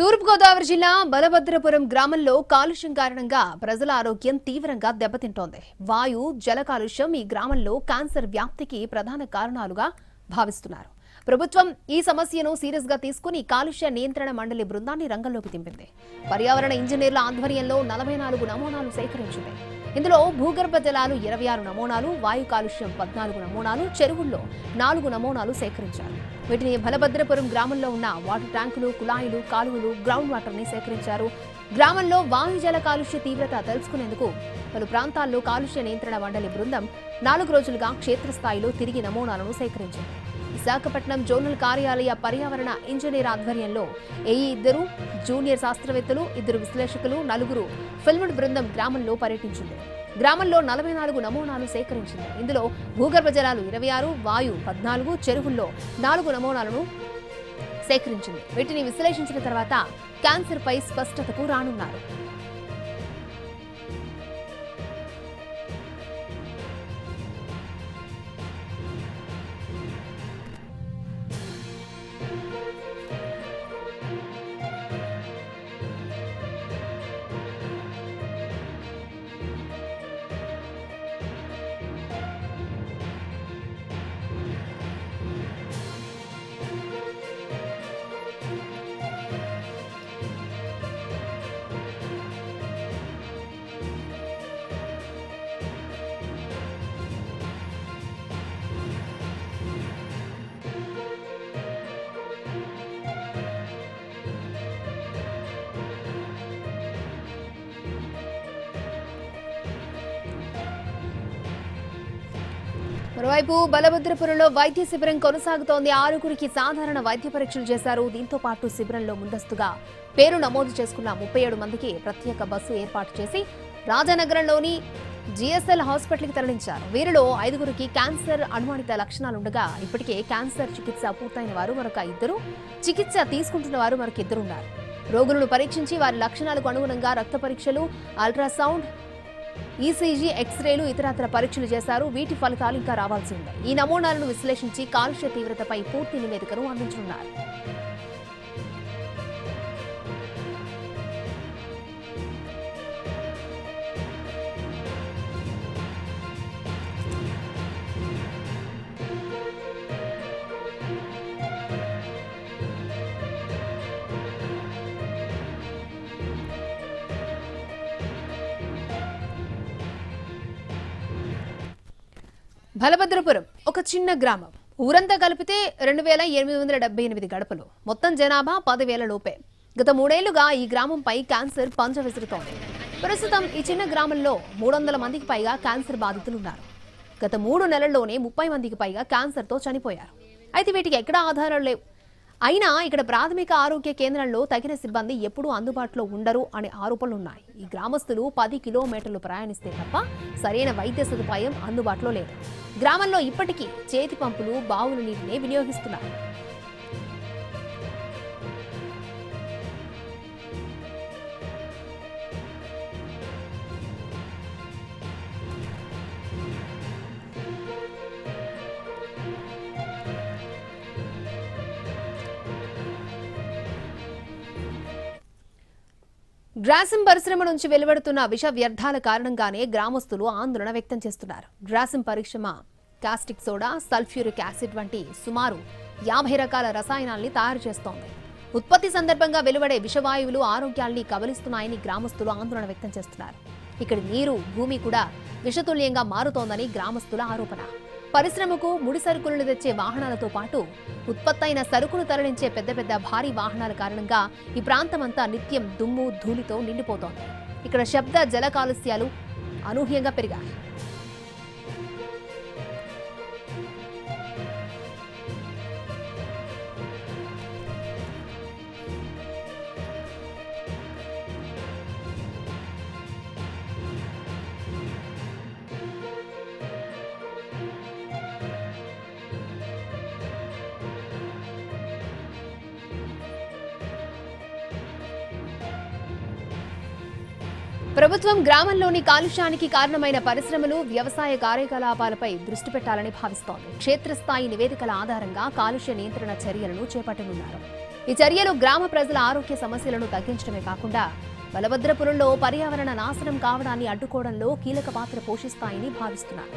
తూర్పుగోదావరి జిల్లా బలభద్రపురం గ్రామంలో కాలుష్యం కారణంగా ప్రజల ఆరోగ్యం తీవ్రంగా దెబ్బతింటోంది. వాయు జల కాలుష్యం ఈ గ్రామంలో క్యాన్సర్ వ్యాప్తికి ప్రధాన కారణాలుగా భావిస్తున్నారు. ప్రభుత్వం ఈ సమస్యను సీరియస్గా తీసుకుని కాలుష్య నియంత్రణ మండలి బృందాన్ని రంగంలోకి దింపింది. పర్యావరణ ఇంజనీర్ల ఆధ్వర్యంలో నలభై నాలుగు నమూనాలు సేకరించింది. ఇందులో భూగర్భ జలాలు ఇరవై ఆరు నమూనాలు వాయు కాలుష్యం పద్నాలుగు నమూనాలు చెరువుల్లో నాలుగు నమూనాలు సేకరించారు. వీటిని బలభద్రపురం గ్రామంలో ఉన్న వాటర్ ట్యాంకులు కుళాయిలు కాలువలు గ్రౌండ్ వాటర్ని సేకరించారు. గ్రామంలో వాయు జల కాలుష్య తీవ్రత తెలుసుకునేందుకు పలు ప్రాంతాల్లో కాలుష్య నియంత్రణ మండలి బృందం నాలుగు రోజులుగా క్షేత్రస్థాయిలో తిరిగి నమూనాలను సేకరించింది. విశాఖపట్నం జోనల్ కార్యాలయ పర్యావరణ ఇంజనీర్ ఆధ్వర్యంలో ఏఈ ఇద్దరు జూనియర్ శాస్త్రవేత్తలు ఇద్దరు విశ్లేషకులు నలుగురు ఫిల్మ్డ్ బృందం గ్రామంలో పర్యటించింది. గ్రామంలో నలభై నాలుగు నమూనాలు సేకరించింది. ఇందులో భూగర్భ జలాలు ఇరవై ఆరు వాయు పద్నాలుగు చెరువుల్లో నాలుగు నమూనాలను సేకరించింది. వీటిని విశ్లేషించిన తర్వాత క్యాన్సర్పై స్పష్టతకు రానున్నారు. మరోవైపు బలభద్రపురంలో వైద్య శిబిరం కొనసాగుతోంది. ఆరుగురికి సాధారణ వైద్య పరీక్షలు చేశారు. దీంతో పాటు శిబిరంలో ముందస్తుగా పేరు నమోదు చేసుకున్న ముప్పై ఏడు మందికి ప్రత్యేక బస్సు ఏర్పాటు చేసి రాజానగరంలోని జిఎస్ఎల్ హాస్పిటల్కి తరలించారు. వీరిలో ఐదుగురికి క్యాన్సర్ అనుమానిత లక్షణాలుండగా ఇప్పటికే క్యాన్సర్ చికిత్స పూర్తయిన వారు మరొక ఇద్దరు చికిత్స తీసుకుంటున్న వారు మరొక ఇద్దరున్నారు. రోగులను పరీక్షించి వారి లక్షణాలకు అనుగుణంగా రక్త పరీక్షలు అల్ట్రాసౌండ్ ఈసీజీ ఎక్స్రేలు ఇతరత్ర పరీక్షలు చేశారు. వీటి ఫలితాలు ఇంకా రావాల్సి ఉంది. ఈ నమూనాలను విశ్లేషించి కాలుష్య తీవ్రతపై పూర్తి నివేదికను అందించనున్నారు. బలభద్రపురం ఒక చిన్న గ్రామం. ఊరంతా కలిపితే రెండు వేల ఎనిమిది వందల డెబ్బై ఎనిమిది గడపలు. మొత్తం జనాభా పదివేల లోపే. గత మూడేళ్ళుగా ఈ గ్రామంపై క్యాన్సర్ పంచ విసురుతోంది. ప్రస్తుతం ఈ చిన్న గ్రామంలో మూడు వందల మందికి పైగా క్యాన్సర్ బాధితులున్నారు. గత మూడు నెలల్లోనే ముప్పై మందికి పైగా క్యాన్సర్తో చనిపోయారు. అయితే వీటికి ఎక్కడ ఆధారాలు లేవు. అయినా ఇక్కడ ప్రాథమిక ఆరోగ్య కేంద్రంలో తగిన సిబ్బంది ఎప్పుడూ అందుబాటులో ఉండరు అనే ఆరోపణలు ఉన్నాయి ఈ గ్రామస్తులు పది కిలోమీటర్లు ప్రయాణిస్తే తప్ప సరైన వైద్య సదుపాయం అందుబాటులో లేదు. గ్రామంలో ఇప్పటికీ చేతి పంపులు బావుల నీటినే వినియోగిస్తున్నారు. గ్రాసిం పరిశ్రమ నుంచి వెలువడుతున్న విష వ్యర్థాల కారణంగానే గ్రామస్తులు ఆందోళన వ్యక్తం చేస్తున్నారు. గ్రాసిం పరిశ్రమ కాస్టిక్ సోడా సల్ఫ్యూరిక్ యాసిడ్ వంటి సుమారు యాభై రకాల రసాయనాల్ని తయారు చేస్తోంది. ఉత్పత్తి సందర్భంగా వెలువడే విషవాయువులు ఆరోగ్యాల్ని కబలిస్తున్నాయని గ్రామస్తులు ఆందోళన వ్యక్తం చేస్తున్నారు. ఇక్కడి నీరు భూమి కూడా విషతుల్యంగా మారుతోందని గ్రామస్తుల ఆరోపణ. పరిశ్రమకు ముడి సరుకులను తెచ్చే వాహనాలతో పాటు ఉత్పత్తైన సరుకును తరలించే పెద్ద పెద్ద భారీ వాహనాల కారణంగా ఈ ప్రాంతమంతా నిత్యం దుమ్ము ధూళితో నిండిపోతోంది. ఇక్కడ శబ్ద జల కాలుష్యాలు అనూహ్యంగా పెరిగాయి. ప్రభుత్వం గ్రామంలోని కాలుష్యానికి కారణమైన పరిశ్రమలు వ్యవసాయ కార్యకలాపాలపై దృష్టి పెట్టాలని భావిస్తోంది. క్షేత్రస్థాయి నివేదికల ఆధారంగా కాలుష్య నియంత్రణ చర్యలను చేపట్టనున్నారు. ఈ చర్యలు గ్రామ ప్రజల ఆరోగ్య సమస్యలను తగ్గించడమే కాకుండా బలభద్రపురంలో పర్యావరణ నాశనం కావడాన్ని అడ్డుకోవడంలో కీలక పాత్ర పోషిస్తాయని భావిస్తున్నారు.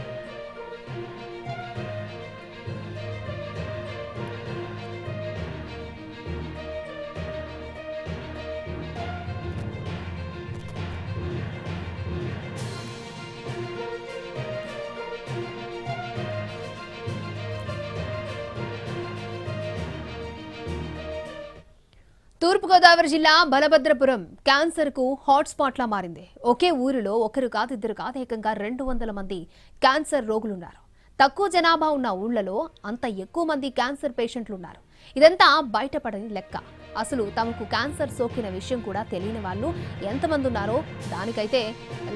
తూర్పుగోదావరి జిల్లా బలభద్రపురం క్యాన్సర్కు హాట్స్పాట్ మారింది. ఒకే ఊరిలో ఒకరు కాదు ఇద్దరు కాదు ఏకంగా రెండు వందల మంది క్యాన్సర్ రోగులున్నారు. తక్కువ జనాభా ఉన్న ఊళ్ళలో అంత ఎక్కువ మంది క్యాన్సర్ పేషెంట్లు ఉన్నారు ఇదంతా బయటపడని లెక్క. అసలు తమకు క్యాన్సర్ సోకిన విషయం కూడా తెలియని వాళ్ళు ఎంతమంది ఉన్నారో దానికైతే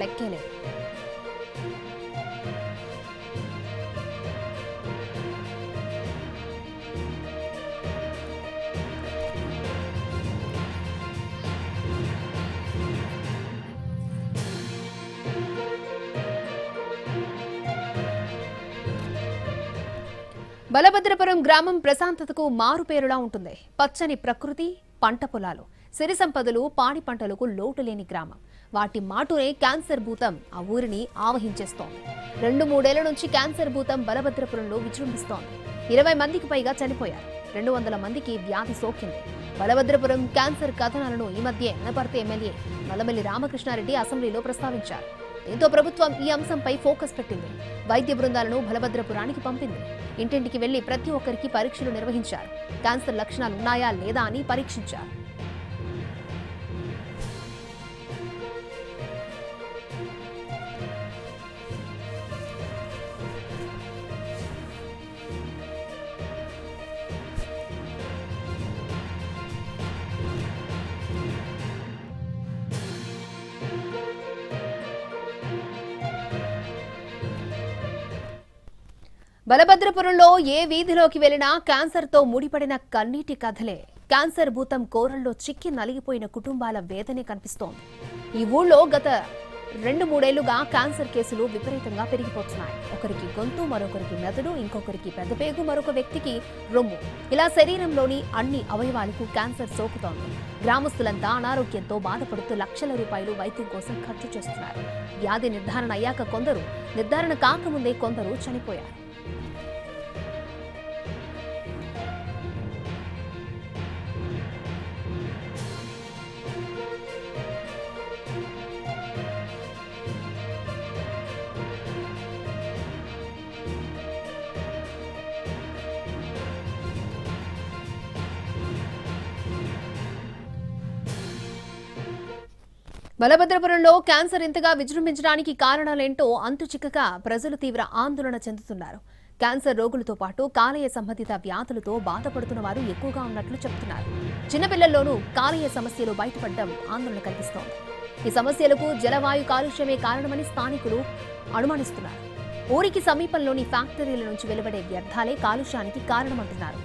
లెక్కే లేదు. బలభద్రపురం గ్రామం ప్రశాంతతకు మారుపేరులా ఉంటుంది. పచ్చని ప్రకృతి పంట పొలాలు సిరి సంపదలు పాడి పంటలకు లోటు లేని గ్రామం. వాటి మాటునే క్యాన్సర్ భూతం ఆ ఊరిని ఆవహించేస్తోంది. రెండు మూడేళ్ళ నుంచి క్యాన్సర్ భూతం బలభద్రపురంలో విజృంభిస్తోంది. ఇరవై మందికి పైగా చనిపోయారు. రెండు వందల మందికి వ్యాధి సోకింది. బలభద్రపురం క్యాన్సర్ కథనాలను ఈ మధ్య అనపర్తి ఎమ్మెల్యే నల్లమల్లి రామకృష్ణారెడ్డి అసెంబ్లీలో ప్రస్తావించారు. దీంతో ప్రభుత్వం ఈ అంశంపై ఫోకస్ పెట్టింది. వైద్య బృందాలను బలభద్రపురానికి పంపింది. ఇంటింటికి వెళ్ళి ప్రతి ఒక్కరికి పరీక్షలు నిర్వహించారు. క్యాన్సర్ లక్షణాలు ఉన్నాయా లేదా అని పరీక్షించారు. బలభద్రపురంలో ఏ వీధిలోకి వెళ్ళినా క్యాన్సర్తో ముడిపడిన కన్నీటి కథలే. క్యాన్సర్ భూతం కోరల్లో చిక్కి నలిగిపోయిన కుటుంబాల వేదనే కనిపిస్తోంది. ఈ ఊళ్ళో గత రెండు మూడేళ్ళుగా క్యాన్సర్ కేసులు విపరీతంగా పెరిగిపోతున్నాయి. ఒకరికి గొంతు మరొకరికి మెదడు ఇంకొకరికి పెద్దపేగు మరొక వ్యక్తికి రొమ్ము. ఇలా శరీరంలోని అన్ని అవయవాలకు క్యాన్సర్ సోకుతోంది. గ్రామస్తులంతా అనారోగ్యంతో బాధపడుతూ లక్షల రూపాయలు వైద్యం కోసం ఖర్చు చేస్తున్నారు. వ్యాధి నిర్ధారణ అయ్యాక కొందరు నిర్ధారణ కాకముందే కొందరు చనిపోయారు. బలభద్రపురంలో క్యాన్సర్ ఇంతగా విజృంభించడానికి కారణాలేంటో అంతు చిక్కక ప్రజలు తీవ్ర ఆందోళన చెందుతున్నారు. క్యాన్సర్ రోగులతో పాటు కాలేయ సంబంధిత వ్యాధులతో బాధపడుతున్న వారు ఎక్కువగా ఉన్నట్లు చెబుతున్నారు చిన్నపిల్లల్లోనూ కాలేయ సమస్యలు బయటపడడం ఆందోళన కలిగిస్తోంది. ఈ సమస్యలకు జలవాయు కాలుష్యమే కారణమని స్థానికులు అనుమానిస్తున్నారు. ఊరికి సమీపంలోని ఫ్యాక్టరీల నుంచి వెలువడే వ్యర్థాలే కాలుష్యానికి కారణమంటున్నారు.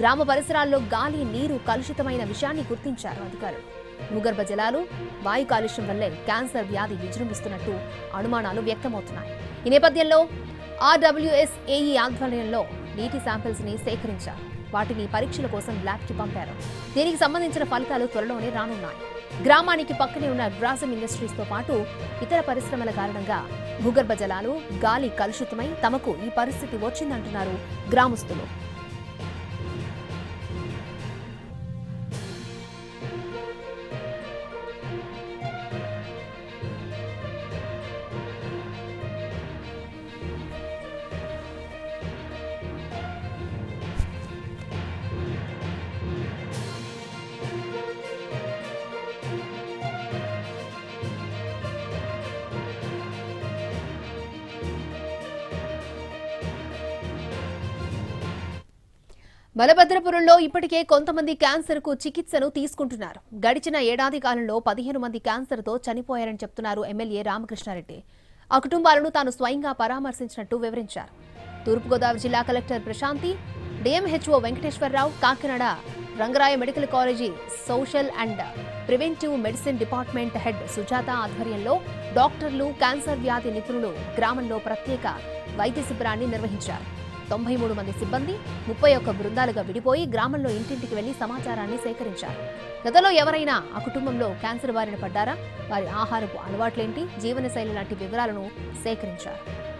గ్రామ పరిసరాల్లో గాలి నీరు కలుషితమైన విషయాన్ని గుర్తించారు అధికారులు. భూగర్భ జలాలు వాయు కాలుష్యం వల్లే క్యాన్సర్ వ్యాధి విజృంభిస్తున్నట్టు అనుమానాలు వ్యక్తమవుతున్నాయి. ఈ నేపథ్యంలో ఆర్డబ్ల్యూఎస్ఏఈ ఆధ్వర్యంలో నీటి శాంపిల్స్ని సేకరించారు. వాటిని పరీక్షల కోసం ల్యాబ్కి పంపారు. దీనికి సంబంధించిన ఫలితాలు త్వరలోనే రానున్నాయి. గ్రామానికి పక్కనే ఉన్న గ్రాసం ఇండస్ట్రీస్తో పాటు ఇతర పరిశ్రమల కారణంగా భూగర్భ జలాలు గాలి కలుషితమై తమకు ఈ పరిస్థితి వచ్చిందంటున్నారు గ్రామస్తులు. బలభద్రపురంలో ఇప్పటికే కొంతమంది క్యాన్సర్కు చికిత్సను తీసుకుంటున్నారు. గడిచిన ఏడాది కాలంలో పదిహేను మంది క్యాన్సర్తో చనిపోయారని చెప్తున్నారు ఎమ్మెల్యే రామకృష్ణారెడ్డి. ఆ కుటుంబాలను తాను స్వయంగా పరామర్శించినట్టు వివరించారు. తూర్పుగోదావరి జిల్లా collector Prashanthi DMHO Venkateswara Rao Kakinada Rangaraya medical college social and preventive medicine department head Sujatha ఆధ్వర్యంలో డాక్టర్లు క్యాన్సర్ వ్యాధి నిపుణులు గ్రామంలో ప్రత్యేక వైద్య శిబిరాన్ని నిర్వహించారు. తొంభై మూడు మంది సిబ్బంది ముప్పై ఒక్క బృందాలుగా విడిపోయి గ్రామంలో ఇంటింటికి వెళ్ళి సమాచారాన్ని సేకరించారు. గతంలో ఎవరైనా ఆ కుటుంబంలో క్యాన్సర్ బారిన పడ్డారా? వారి ఆహారపు అలవాట్లేంటి? జీవనశైలి లాంటి వివరాలను సేకరించారు.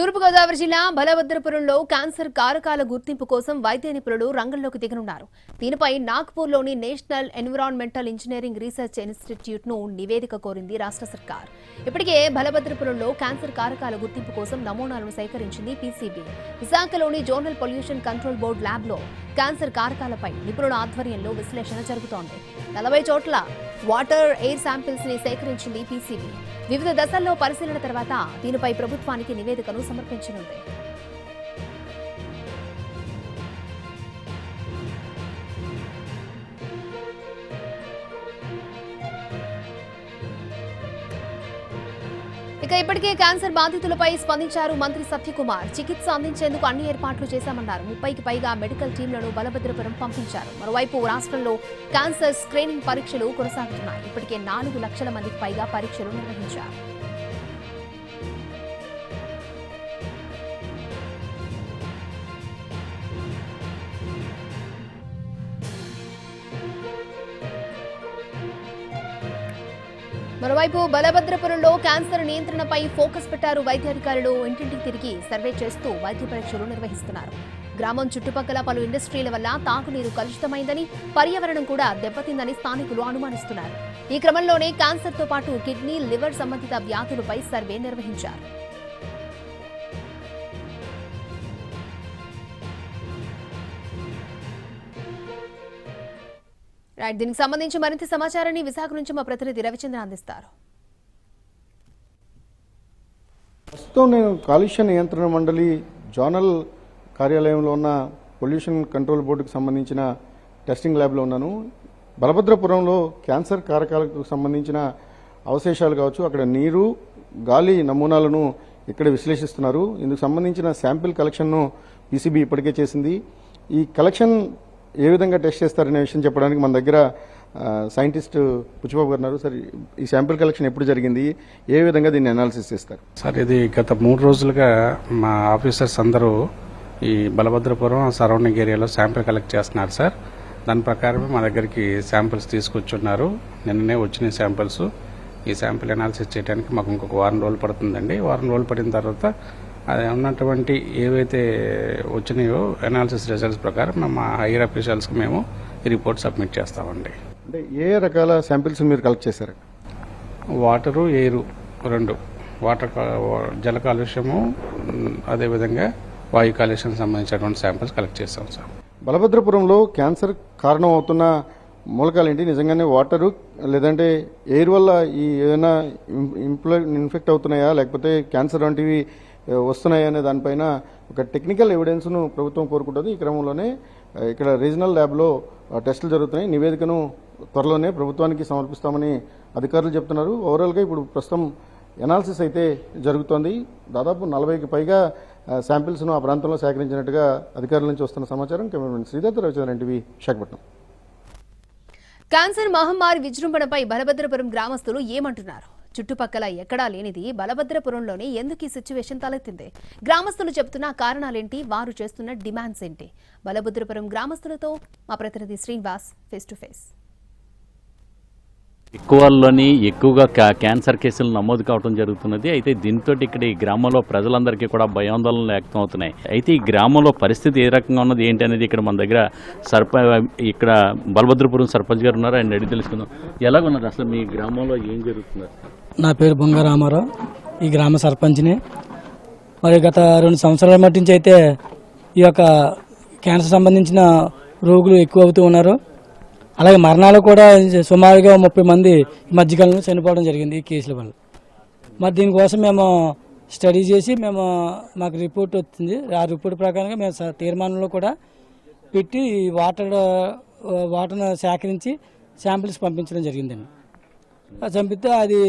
తూర్పుగోదావరి జిల్లా బలభద్రపురంలో క్యాన్సర్ కారకాల గుర్తింపు కోసం వైద్య నిపుణులు రంగంలోకి దిగనున్నారు. దీనిపై నాగ్పూర్లోని నేషనల్ ఎన్విరాన్మెంటల్ ఇంజనీరింగ్ రీసెర్చ్ ఇన్స్టిట్యూట్ను నివేదిక కోరింది రాష్ట్ర సర్కార్. ఇప్పటికే బలభద్రపురంలో క్యాన్సర్ కారకాల గుర్తింపు కోసం నమూనాలను సేకరించింది పీసీబీ. విశాఖలోని జోనల్ పొల్యూషన్ కంట్రోల్ బోర్డు ల్యాబ్లో క్యాన్సర్ కారకాలపై నిపుణుల ఆధ్వర్యంలో విశ్లేషణ జరుగుతోంది. నలభై చోట్ల వాటర్ ఎయిర్ శాంపిల్స్ని సేకరించింది పీసీబీ. వివిధ దశల్లో పరిశీలన తర్వాత దీనిపై ప్రభుత్వానికి నివేదికను సమర్పించనుంది. ఇక ఇప్పటికే క్యాన్సర్ బాధితులపై స్పందించారు మంత్రి సత్యకుమార్. చికిత్స అందించేందుకు అన్ని ఏర్పాట్లు చేశామన్నారు. ముప్పైకి పైగా మెడికల్ టీంలను బలభద్రపురం పంపించారు. మరోవైపు రాష్ట్రంలో క్యాన్సర్ స్క్రీనింగ్ పరీక్షలు కొనసాగుతున్నాయి. ఇప్పటికే నాలుగు లక్షల మందికి పైగా పరీక్షలు నిర్వహించారు. మరోవైపు బలభద్రపురంలో క్యాన్సర్ నియంత్రణపై ఫోకస్ పెట్టారు వైద్యాధికారులు. ఇంటింటికి తిరిగి సర్వే చేస్తూ వైద్య పరీక్షలు నిర్వహిస్తున్నారు. గ్రామం చుట్టుపక్కల పలు ఇండస్ట్రీల వల్ల తాగునీరు కలుషితమైందని పర్యావరణం కూడా దెబ్బతిందని స్థానికులు అనుమానిస్తున్నారు. ఈ క్రమంలోనే క్యాన్సర్తో పాటు కిడ్నీ లివర్ సంబంధిత వ్యాధులపై సర్వే నిర్వహించారు. రైట్ దీనికి సంబంధించి మరింత సమాచారాన్ని విశాఖ నుంచి మా ప్రతినిధి రవిచంద్ర అందిస్తారు. ప్రస్తుతం నేను కాలుష్య నియంత్రణ మండలి జోనల్ కార్యాలయంలో ఉన్న పొల్యూషన్ కంట్రోల్ బోర్డుకు సంబంధించిన టెస్టింగ్ ల్యాబ్లో ఉన్నాను. బలభద్రపురంలో క్యాన్సర్ కారకాలకు సంబంధించిన అవశేషాలు కావచ్చు అక్కడ నీరు గాలి నమూనాలను ఇక్కడ విశ్లేషిస్తున్నారు. ఇందుకు సంబంధించిన శాంపిల్ కలెక్షన్ను పీసీబీ ఇప్పటికే చేసింది. ఈ కలెక్షన్ ఏ విధంగా టెస్ట్ చేస్తారనే విషయం చెప్పడానికి మన దగ్గర సైంటిస్ట్ పుచ్చిబాబు గారు ఉన్నారు. సార్ ఈ శాంపిల్ కలెక్షన్ ఎప్పుడు జరిగింది? ఏ విధంగా దీన్ని అనాలిసిస్ చేస్తారు? సార్ ఇది గత మూడు రోజులుగా మా ఆఫీసర్స్ అందరూ ఈ బలభద్రపురం సరౌండింగ్ ఏరియాలో శాంపిల్ కలెక్ట్ చేస్తున్నారు సార్. దాని ప్రకారమే మా దగ్గరికి శాంపిల్స్ తీసుకొచ్చున్నారు. నిన్ననే వచ్చిన శాంపిల్స్. ఈ శాంపిల్ అనాలిసిస్ చేయడానికి మాకు ఇంకొక వారం రోజులు పడుతుందండి. వారం రోజులు పడిన తర్వాత అది ఉన్నటువంటి ఏవైతే వచ్చినాయో అనాలిసిస్ రిజల్ట్స్ ప్రకారం మా హైయర్ అఫీషియల్స్కి మేము ఈ రిపోర్ట్ సబ్మిట్ చేస్తామండి. అంటే ఏ రకాల శాంపిల్స్ మీరు కలెక్ట్ చేశారు? వాటరు ఎయిరు రెండు. వాటర్ జల కాలుష్యము అదేవిధంగా వాయు కాలుష్యం సంబంధించినటువంటి శాంపిల్స్ కలెక్ట్ చేస్తాం సార్. బలభద్రపురంలో క్యాన్సర్ కారణం అవుతున్న మూలకాలు ఏంటి నిజంగానే వాటరు లేదంటే ఎయిర్ వల్ల ఈ ఏదైనా ఇన్ఫెక్ట్ అవుతున్నాయా? లేకపోతే క్యాన్సర్ వంటివి వస్తున్నాయనే అనే దానిపైన ఒక టెక్నికల్ ఎవిడెన్స్ను ప్రభుత్వం కోరుకుంటుంది. ఈ క్రమంలోనే ఇక్కడ రీజనల్ ల్యాబ్లో టెస్టులు జరుగుతున్నాయి. నివేదికను త్వరలోనే ప్రభుత్వానికి సమర్పిస్తామని అధికారులు చెప్తున్నారు. ఓవరాల్గా ఇప్పుడు ప్రస్తుతం ఎనాలిసిస్ అయితే జరుగుతోంది. దాదాపు నలభైకి పైగా శాంపిల్స్ను ఆ ప్రాంతంలో సేకరించినట్టుగా అధికారుల నుంచి వస్తున్న సమాచారం. Cameraman Sridhar Ravichandra NTV Visakhapatnam. Cancer మహమ్మారి విజృంభణపై బలభద్రపురం గ్రామస్తులు ఏమంటున్నారు? చుట్టుపక్కల ఎక్కడా లేనిది బలభద్రపురంలోనే ఎందుకు ఈ సిచ్యువేషన్ తలెత్తింది? గ్రామస్తులు చెబుతున్న కారణాలేంటి? వారు చేస్తున్న డిమాండ్స్ ఏంటి? బలభద్రపురం గ్రామస్తులతో మా ప్రతినిధి శ్రీనివాస్ ఫేస్ టు ఫేస్ ఎక్కువలోని ఎక్కువగా క్యా- క్యాన్సర్ కేసులు నమోదు కావడం జరుగుతున్నది. అయితే దీంతో ఇక్కడ ఈ గ్రామంలో ప్రజలందరికీ కూడా భయాందోళనలు వ్యక్తం అవుతున్నాయి అయితే ఈ గ్రామంలో పరిస్థితి ఏ రకంగా ఉన్నది ఏంటి అనేది ఇక్కడ మన దగ్గర సర్ప ఇక్కడ బలభద్రపురం సర్పంచ్ గారు ఉన్నారు. ఆయన అడిగి తెలుసుకుందాం. ఎలాగున్నారు? అసలు మీ గ్రామంలో ఏం జరుగుతుంది నా పేరు బొంగ రామారావు. ఈ గ్రామ సర్పంచ్ని. మరి గత రెండు సంవత్సరాల మట్టి నుంచి అయితే ఈ యొక్క క్యాన్సర్ సంబంధించిన రోగులు ఎక్కువ అవుతూ ఉన్నారు. అలాగే మరణాలు కూడా సుమారుగా ముప్పై మంది ఈ మధ్యకాలంలో చనిపోవడం జరిగింది ఈ కేసుల వల్ల. మరి దీనికోసం మేము స్టడీ చేసి మేము మాకు రిపోర్ట్ వచ్చింది. ఆ రిపోర్ట్ ప్రకారంగా మేము తీర్మానంలో కూడా పెట్టి ఈ వాటర్ వాటర్ను సేకరించి శాంపిల్స్ పంపించడం జరిగిందండి. ఆ చంపితే అది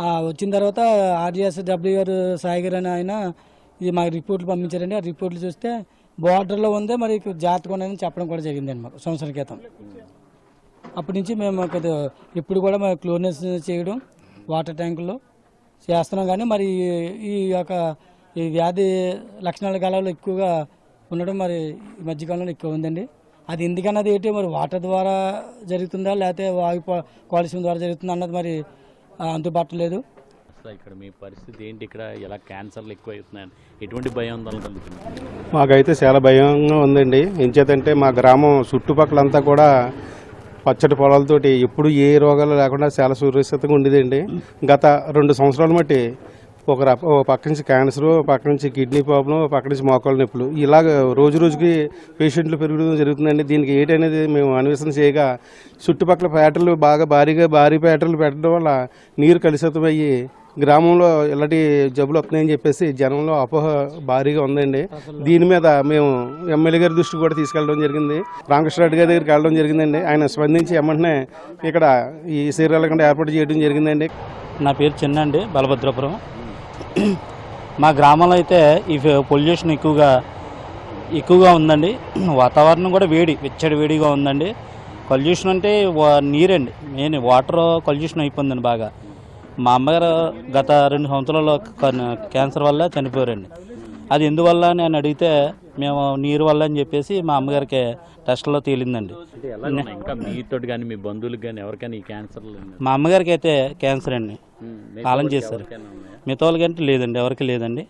వచ్చిన తర్వాత ఆర్జీఎస్ డబ్ల్యూ గారు సాయి గారు అని ఆయన ఇది మాకు రిపోర్ట్లు పంపించారండి. ఆ రిపోర్ట్లు చూస్తే బార్డర్లో ఉందే మరి జాగ్రత్తగా ఉన్నాయని చెప్పడం కూడా జరిగిందండి మాకు సంవత్సరం క్రితం. అప్పటి నుంచి మేము అది ఇప్పుడు కూడా మేము క్లోనెస్ చేయడం వాటర్ ట్యాంకుల్లో చేస్తున్నాం. కానీ మరి ఈ- యొక్క ఈ వ్యాధి లక్షణాల కాలంలో ఎక్కువగా ఉండడం మరి ఈ మధ్యకాలంలో ఎక్కువ ఉందండి. అది ఎందుకన్నది ఏంటి? మరి వాటర్ ద్వారా జరుగుతుందా లేకపోతే వాయు కాలుష్యం ద్వారా జరుగుతుందా అన్నది మరి అంతుపట్టలేదు అసలు ఇక్కడ మీ పరిస్థితి ఏంటి? ఇక్కడ ఎలా క్యాన్సర్లు ఎక్కువ అవుతున్నాయని ఎటువంటి భయాందోళన కలుగుతుంది. మాకైతే చాలా భయంగా ఉందండి. ఎంచేతంటే మా గ్రామం చుట్టుపక్కలంతా కూడా పచ్చటి పొలాలతోటి ఎప్పుడు ఏ రోగాలు లేకుండా చాలా సురక్షితంగా ఉండేదండి. గత రెండు సంవత్సరాల మట్టి ఒక పక్క నుంచి క్యాన్సర్ పక్క నుంచి కిడ్నీ ప్రాబ్లం పక్క నుంచి మోకాళ్ళ నొప్పులు. ఇలాగ రోజు రోజుకి పేషెంట్లు పెరగడం జరుగుతుందండి. దీనికి ఏంటనేది మేము అన్వేషణ చేయగా చుట్టుపక్కల పేటలు బాగా భారీగా భారీ పేటలు పెట్టడం వల్ల నీరు కలుషితమయ్యి గ్రామంలో ఇలాంటి జబ్బులు వస్తున్నాయని చెప్పేసి జనంలో అపోహ భారీగా ఉందండి. దీని మీద మేము ఎమ్మెల్యే గారి దృష్టికి కూడా తీసుకెళ్ళడం జరిగింది. రామకృష్ణరెడ్డి గారి దగ్గరికి వెళ్ళడం జరిగిందండి. ఆయన స్పందించి వెంటనే ఇక్కడ ఈ శరీరాల ఏర్పాటు చేయడం జరిగిందండి. నా పేరు చిన్న అండి బలభద్రపురం. మా గ్రామంలో అయితే ఈ పొల్యూషన్ ఎక్కువగా ఎక్కువగా ఉందండి. వాతావరణం కూడా వేడి వెచ్చడి వేడిగా ఉందండి. పొల్యూషన్ అంటే వా- నీరండి. మెయిన్ వాటర్ పొల్యూషన్ అయిపోయిందండి బాగా. మా అమ్మగారు గత రెండు సంవత్సరాల్లో కన్- క్యాన్సర్ వల్ల చనిపోయారండి. అది ఎందువల్ల నేను అడిగితే మేము నీరు వల్ల అని చెప్పేసి మా అమ్మగారికి టెస్ట్లో తేలిందండి. ఇంకా మీతో కానీ మీ బంధువులకు కానీ ఎవరికైనా ఈ క్యాన్సర్లు ఉన్నాయి? మా అమ్మగారికి అయితే క్యాన్సర్ అండి. కాలం చేశారు? మిగతా వాళ్ళకంటే లేదండి ఎవరికి లేదండి.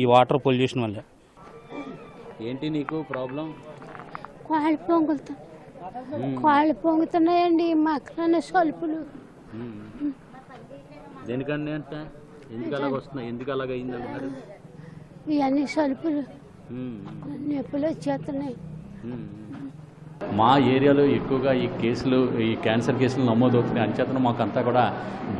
ఈ వాటర్ పొల్యూషన్ వల్ల. ఏంటి నీకు ప్రాబ్లం? కాళ్ళు పొంగుతా కాళ్ళు పొంగుతున్నాయండి మక్కలన్న సలుపులు. దేనికండి అంట? ఎందుకు అలాగ వస్తున్నాయి? ఎందుకు అలాగ అయింది అంటున్నారు? ఇవన్నీ సలుపులు. నొప్పులు వచ్చేస్తున్నాయి. మా ఏరియాలో ఎక్కువగా ఈ కేసులు ఈ క్యాన్సర్ కేసులు నమోదవుతున్నాయి. అంచేతను మాకు అంతా కూడా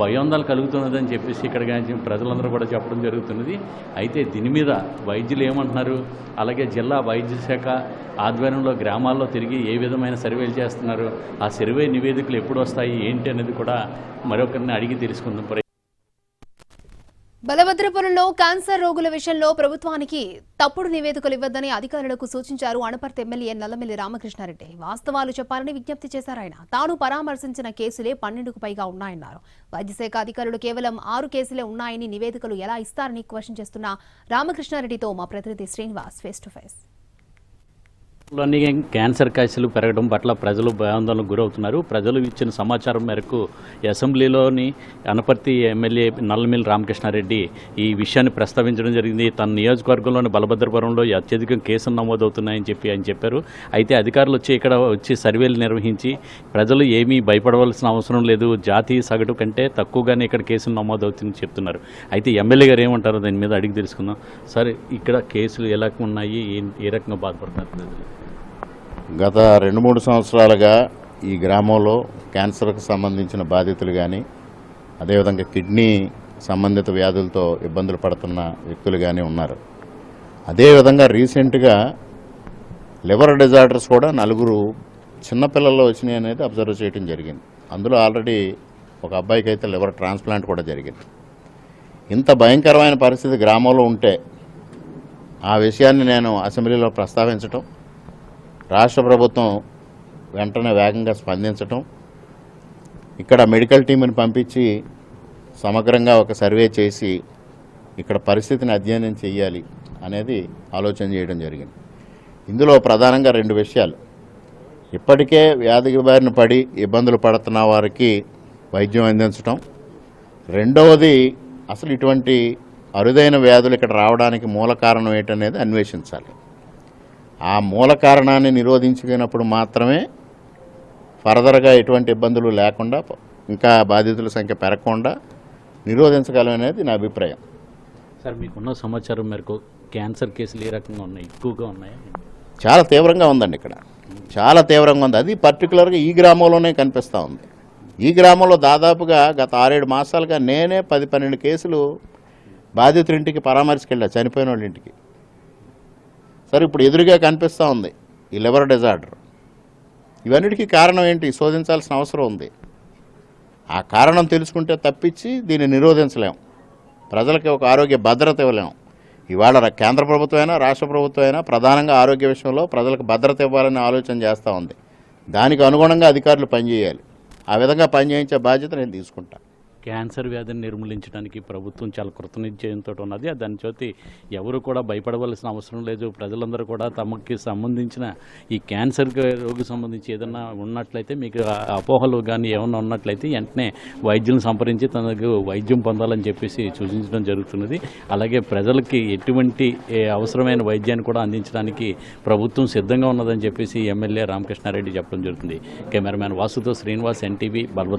భయోందాలు కలుగుతున్నదని చెప్పేసి ఇక్కడ కానీ ప్రజలందరూ కూడా చెప్పడం జరుగుతున్నది. అయితే దీని మీద వైద్యులు ఏమంటున్నారు? అలాగే జిల్లా వైద్య శాఖ ఆధ్వర్యంలో గ్రామాల్లో తిరిగి ఏ విధమైన సర్వేలు చేస్తున్నారు? ఆ సర్వే నివేదికలు ఎప్పుడు వస్తాయి? ఏంటి అనేది కూడా మరొకరిని అడిగి తెలుసుకుందాం. బలభద్రపురంలో క్యాన్సర్ రోగుల విషయంలో ప్రభుత్వానికి తప్పుడు నివేదికలు ఇవ్వద్దని అధికారులకు సూచించారు అనపర్తి ఎమ్మెల్యే నల్లమిల్లి రామకృష్ణారెడ్డి. వాస్తవాలు చెప్పాలని విజ్ఞప్తి చేశారు ఆయన. తాను పరామర్శించిన కేసులే పన్నెండుకు పైగా ఉన్నాయన్నారు. వైద్యశాఖ అధికారులు కేవలం ఆరు కేసులే ఉన్నాయని నివేదికలు ఎలా ఇస్తారని క్వశ్చన్ చేస్తున్న రామకృష్ణారెడ్డితో మా ప్రతినిధి శ్రీనివాస్ ఫేస్ టు ఫేస్ లోని క్యాన్సర్ కేసులు పెరగడం పట్ల ప్రజలు భయాందోళనకు గురవుతున్నారు. ప్రజలు ఇచ్చిన సమాచారం మేరకు అసెంబ్లీలోని అనపర్తి ఎమ్మెల్యే నల్లమిల్లి రామకృష్ణారెడ్డి ఈ విషయాన్ని ప్రస్తావించడం జరిగింది. తన నియోజకవర్గంలోని బలభద్రపురంలో అత్యధిక కేసులు నమోదవుతున్నాయని చెప్పి ఆయన చెప్పారు. అయితే అధికారులు వచ్చి ఇక్కడ వచ్చి సర్వేలు నిర్వహించి ప్రజలు ఏమీ భయపడవలసిన అవసరం లేదు. జాతీయ సగటు కంటే తక్కువగానే ఇక్కడ కేసులు నమోదవుతుందని చెప్తున్నారు. అయితే ఎమ్మెల్యే గారు ఏమంటారో దాని మీద అడిగి తెలుసుకుందాం. సరే ఇక్కడ కేసులు ఎలా ఉన్నాయి? ఏ- ఏ రకంగా బాధపడుతున్నారు ప్రజలు? గత రెండు మూడు సంవత్సరాలుగా ఈ గ్రామంలో క్యాన్సర్కు సంబంధించిన బాధితులు కానీ అదేవిధంగా కిడ్నీ సంబంధిత వ్యాధులతో ఇబ్బందులు పడుతున్న వ్యక్తులు కానీ ఉన్నారు. అదేవిధంగా రీసెంట్గా లివర్ డిజార్డర్స్ కూడా నలుగురు చిన్నపిల్లల్లో వచ్చినాయి అనేది అబ్జర్వ్ చేయడం జరిగింది. అందులో ఆల్రెడీ ఒక అబ్బాయికి అయితే లివర్ ట్రాన్స్ప్లాంట్ కూడా జరిగింది. ఇంత భయంకరమైన పరిస్థితి గ్రామంలో ఉంటే ఆ విషయాన్ని నేను అసెంబ్లీలో ప్రస్తావించటం రాష్ట్ర ప్రభుత్వం వెంటనే వేగంగా స్పందించటం ఇక్కడ మెడికల్ టీంని పంపించి సమగ్రంగా ఒక సర్వే చేసి ఇక్కడ పరిస్థితిని అధ్యయనం చేయాలి అనేది ఆలోచన చేయడం జరిగింది. ఇందులో ప్రధానంగా రెండు విషయాలు. ఇప్పటికే వ్యాధి బారిన పడి ఇబ్బందులు పడుతున్న వారికి వైద్యం అందించటం. రెండవది అసలు ఇటువంటి అరుదైన వ్యాధులు ఇక్కడ రావడానికి మూల కారణం ఏంటనేది అన్వేషించాలి. ఆ మూల కారణాన్ని నిరోధించుకున్నప్పుడు మాత్రమే ఫర్దర్గా ఎటువంటి ఇబ్బందులు లేకుండా ఇంకా బాధితుల సంఖ్య పెరగకుండా నిరోధించగలం అనేది నా అభిప్రాయం. సార్ మీకున్న సమాచారం మేరకు క్యాన్సర్ కేసులు ఏ రకంగా ఉన్నాయి? ఎక్కువగా ఉన్నాయా? చాలా తీవ్రంగా ఉందండి ఇక్కడ. చాలా తీవ్రంగా ఉంది. అది పర్టికులర్గా ఈ గ్రామంలోనే కనిపిస్తూ ఉంది. ఈ గ్రామంలో దాదాపుగా గత ఆరేడు మాసాలుగా నేనే పది పన్నెండు కేసులు బాధితుడింటికి పరామర్శకెళ్ళా చనిపోయిన వాళ్ళ ఇంటికి. సరే ఇప్పుడు ఎదురుగా కనిపిస్తూ ఉంది. ఈ లివర్ డిజార్డర్. ఇవన్నిటికీ కారణం ఏంటి? శోధించాల్సిన అవసరం ఉంది. ఆ కారణం తెలుసుకుంటే తప్పించి దీన్ని నిరోధించలేం. ప్రజలకి ఒక ఆరోగ్య భద్రత ఇవ్వలేం. ఇవాళ కేంద్ర ప్రభుత్వమైనా రాష్ట్ర ప్రభుత్వం అయినా ప్రధానంగా ఆరోగ్య విషయంలో ప్రజలకు భద్రత ఇవ్వాలని ఆలోచన చేస్తూ ఉంది. దానికి అనుగుణంగా అధికారులు పనిచేయాలి. ఆ విధంగా పనిచేయించే బాధ్యత నేను తీసుకుంటా. క్యాన్సర్ వ్యాధిని నిర్మూలించడానికి ప్రభుత్వం చాలా కృతనిశ్చయంతో ఉన్నది. దాని చోతి ఎవరు కూడా భయపడవలసిన అవసరం లేదు. ప్రజలందరూ కూడా తమకి సంబంధించిన ఈ క్యాన్సర్ రోగి సంబంధించి ఏదైనా ఉన్నట్లయితే మీకు అపోహలు కానీ ఏమన్నా ఉన్నట్లయితే వెంటనే వైద్యులను సంప్రదించి తనకు వైద్యం పొందాలని చెప్పేసి సూచించడం జరుగుతున్నది. అలాగే ప్రజలకి ఎటువంటి అవసరమైన వైద్యాన్ని కూడా అందించడానికి ప్రభుత్వం సిద్ధంగా ఉన్నదని చెప్పేసి ఎమ్మెల్యే రామకృష్ణారెడ్డి చెప్పడం జరుగుతుంది. కెమెరామ్యాన్ వాసుతో శ్రీనివాస్ ఎన్టీవీ బల్వ